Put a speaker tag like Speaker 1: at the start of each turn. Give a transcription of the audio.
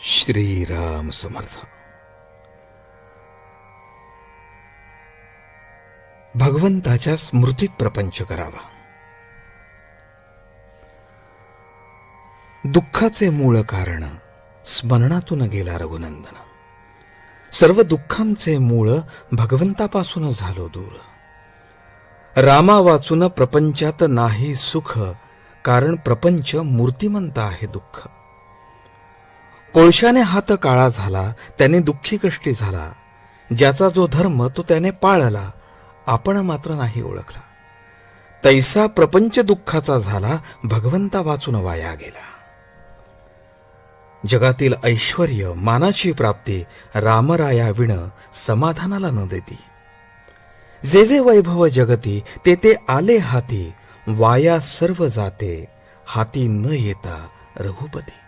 Speaker 1: श्रीराम समर्थ. भगवंताच्या स्मृतीत प्रपंच करावा. दुःखाचे मूळ कारण स्मरणातून गेला रघुनंदन. सर्व दुःखांचे मूळ भगवंतापासून झालो दूर. रामा वाचून प्रपंचात नाही सुख कारण प्रपंच मूर्तिमंत आहे दुःख. कोळशाने हात काळा झाला त्याने दुःखी कष्टी झाला. ज्याचा जो धर्म तो त्याने पाळला. आपण मात्र नाही ओळखला. तैसा प्रपंच दुःखाचा झाला भगवंता वाचून वाया गेला. जगातील ऐश्वर मानाची प्राप्ती रामराया विण समाधानाला न देती. जे जे वैभव जगती ते ते आले हाती. वाया सर्व जाते हाती न येता रघुपती.